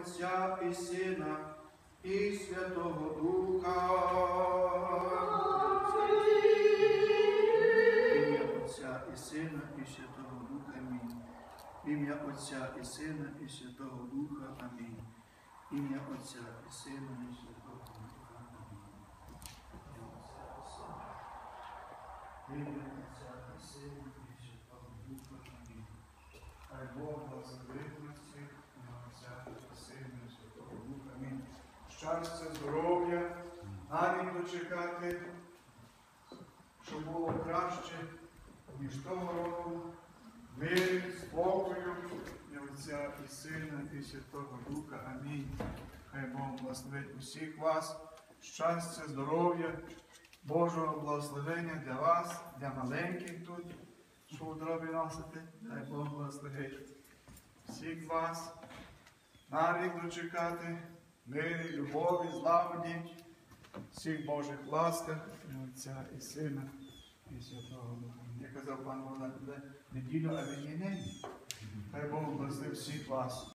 Отця і Сина, і Святого Духа. Ім'я Отця і Сина, і Святого Духа. Амінь. Ім'я Отця і Сина, і Святого Духа. Амінь. Ім'я Отця і Сина, і Святого Духа. Амінь. Ім'я Отця і Сина, і Святого Духа. Амінь. Хай Бог благословить нас всіх, ім'я Отця і Сина, і Святого Духа. Амінь. Щастя, здоров'я, навіть дочекати, щоб було краще, ніж того року, миру, спокою, і Отця і Сина, і Святого Духа. Амінь. Хай Бог благословить усіх вас, щастя, здоров'я, Божого благословення для вас, для маленьких тут, що у дробі носите. Хай Бог благословить всіх вас, на рік дочекати, мирі, любові, злагоді, всіх Божих ласках, і Отця і Сина, і Святого Духа. Я казав пан Богдан, неділю, а він нині. Хай Бог благословить всіх вас.